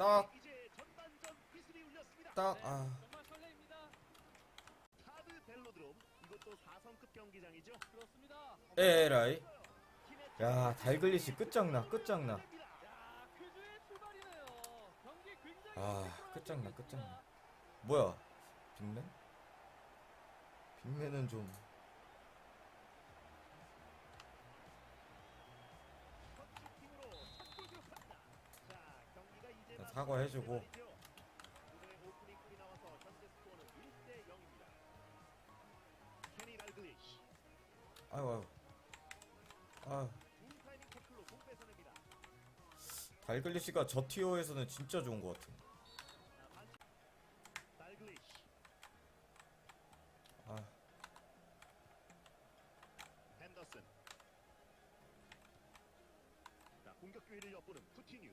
딱. 딱, 네, 아. 정말 설레입니다. 카드 벨로드롬 이것도 4성급 경기장이죠. 그렇습니다. 에라이. 야, 달글리시 끝장나, 끝장나. 굉장히 아, 끝장나. 끝장나. 뭐야? 빅맨? 빅맨은 좀. 팀으로 첫골 기록합니다. 자, 경기가 이제 자, 사과해주고. 오늘 오프닝 골이 나와서 현재 스코어는 1대 0입니다. 케 니 달글리시 아유, 아유. 아, 뺏어냅니다. 달글리시가 저 티어에서는 진짜 좋은 것. 달글리시 아, 핸더슨 자, 공격 기회를 엿보는 쿠티뉴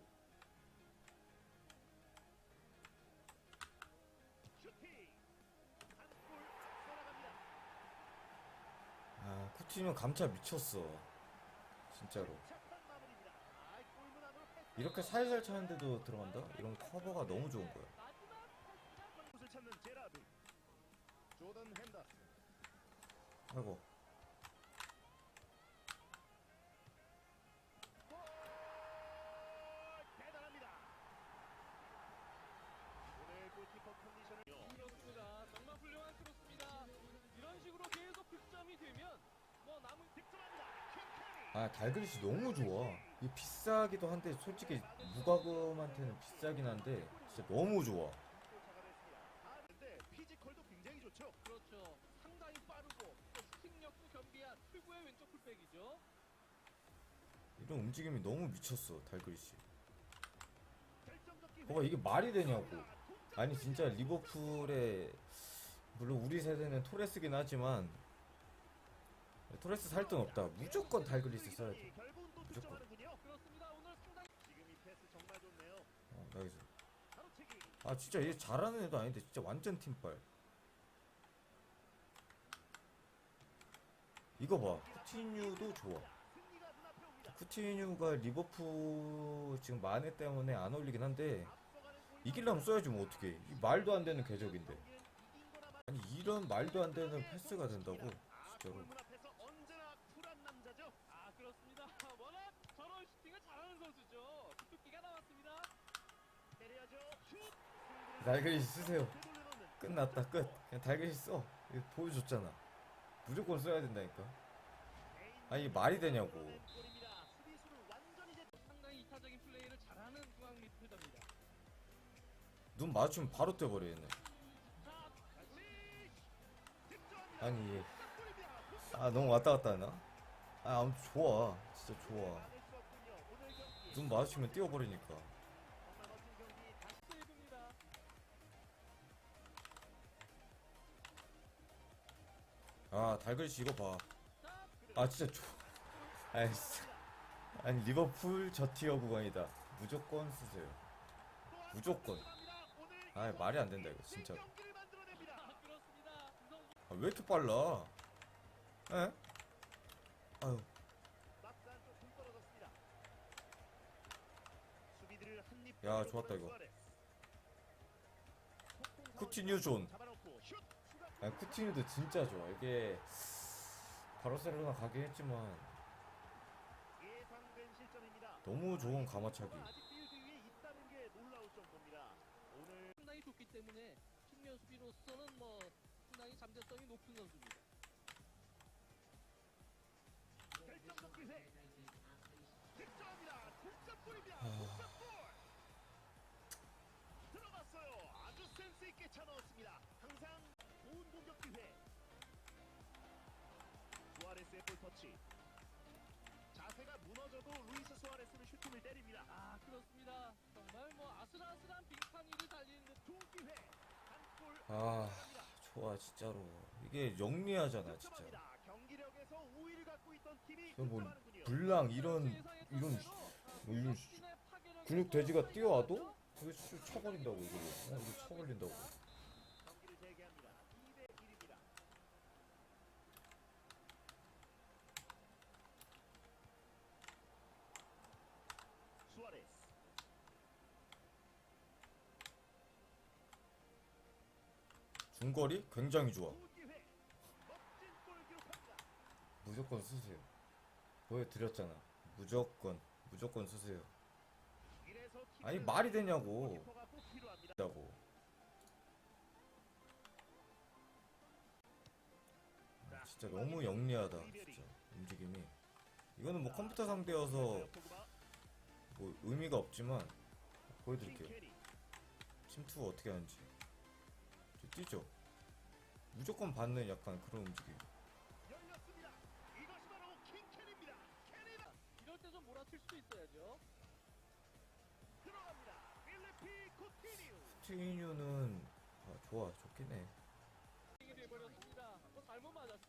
아, 쿠티뉴 감차 미쳤어. 진짜로. 이렇게 살살 차는데도 들어간다? 이런 커버가 너무 좋은 거야. 아이고. 아, 달글리시 너무 좋아. 이 비싸기도 한데 솔직히 무과금한테는 비싸긴 한데 진짜 너무 좋아. 근데 피지컬도 굉장히 좋죠. 그렇죠. 상당히 빠르고 또 슈팅력도 겸비한 최고의 왼쪽 풀백이죠. 이런 움직임이 너무 미쳤어, 달글리시. 결정적 기회. 봐봐, 이게 말이 되냐고. 아니, 진짜 리버풀에, 물론 우리 세대는 토레스긴 하지만, 토레스 살 돈 없다. 무조건 달글리시 써야 돼. 무조건. 어, 나이스. 아, 진짜 얘 잘하는 애도 아닌데, 진짜 완전 팀빨. 이거 봐. 쿠티뉴도 좋아. 쿠티뉴가 리버풀 지금 만회 때문에 안 어울리긴 한데. 이기려면 써야지 뭐 어떻게 이 말도 안 되는 궤적인데 아니 이런 말도 안 되는 패스가 된다고 아, 진짜로 골문 앞에서 언제나 쿨한 남자죠. 아 그렇습니다. 워낙 저런 슈팅을 잘하는 선수죠. 투기가 나왔습니다. 때려야죠. 슛. 달걀이 쓰세요 끝났다 끝 그냥 달걀이 써 이거 보여줬잖아 무조건 써야 된다니까 아니 이게 말이 되냐고. 눈 마주치면 바로. 득점합니다. 아니. 아 너무 왔다 갔다 하나? 아 아무튼 좋아 진짜 좋아 눈 마주치면 뛰어버리니까 아 달걀씨 이거 봐아 자, 진짜 좋아 아이씨 아니 리버풀 저 티어 구간이다 무조건 쓰세요 무조건 아 말이 안 된다 이거 진짜. 아, 왜 이렇게 빨라? 에? 아유, 야, 좋았다, 이거. 쿠티뉴 존. 아니, 쿠티뉴도 진짜 좋아. 이게 바르셀로나 가긴 했지만 예상된 실점입니다. 너무 좋은 가마차기. 상당히 좋기 때문에 측면 수비로서는 뭐 상당히 잠재성이 높은 선수입니다. 결정적 기회. 득점합니다. 득점골입니다. 아. 득점골. 들어갔어요. 아주 센스 있게 차 넣었습니다. 기회. 수아레스의 볼 터치. 자세가 무너져도 루이스 수아레스는 슈팅을 때립니다. 아 그렇습니다. 정말 뭐 아슬아슬한 빙판 위를 달리는 듯 좋은 기회. 아, 좋아 진짜로. 이게 영리하잖아 진짜. 득점합니다. 경기력에서 우위를 갖고 있던 팀이 이거 뭐. 불랑 이런 이런 뭐 이런 근육 돼지가 뛰어와도 그게 슛 쳐버린다고 이거. 어, 이거 쳐버린다고. 경기를 재개합니다. 2대 1입니다. 수아레스 중거리 굉장히 좋아. 무조건 쓰세요. 보여드렸잖아. 무조건 무조건 쓰세요. 아니 말이 되냐고. 라고. 아, 진짜 너무 영리하다. 진짜 움직임이. 이거는 뭐 컴퓨터 상대여서 뭐 의미가 없지만 보여드릴게요. 침투 어떻게 하는지. 저 뛰죠. 무조건 받는 약간 그런 움직임. 열렸습니다. 이것이 바로 킹캐리입니다. 캐리다. 이럴 때 좀 몰아칠 수도 있어야죠. 들어갑니다. 필리피 코티니우. 트윈유는 아, 좋아 좋긴 해. 이게 돼버렸습니다. 뭐 잘못 맞았습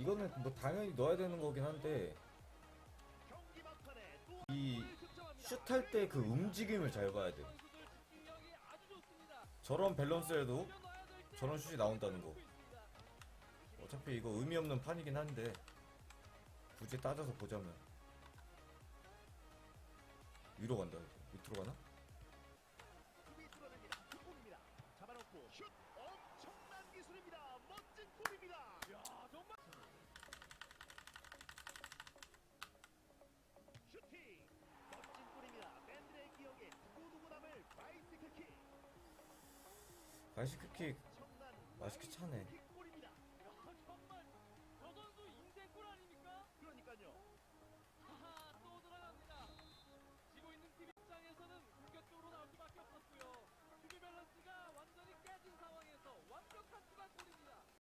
이거는 뭐 당연히 넣어야 되는 거긴 한데 이. 슛할 때 그 움직임을 잘 봐야 돼. 저런 밸런스에도 저런 슛이 나온다는 거. 어차피 이거 의미 없는 판이긴 한데 굳이 따져서 보자면 위로 간다. 밑으로 가나? 수비 뚫어냅니다. futbol입니다. 잡아놓고 슛 엄청난 기술입니다. 멋진 골입니다. 야 정말 슈팅 멋진 골입니다. 팬들의 기억에 두고두고 킥 엄청난 맛있게 차네. 킥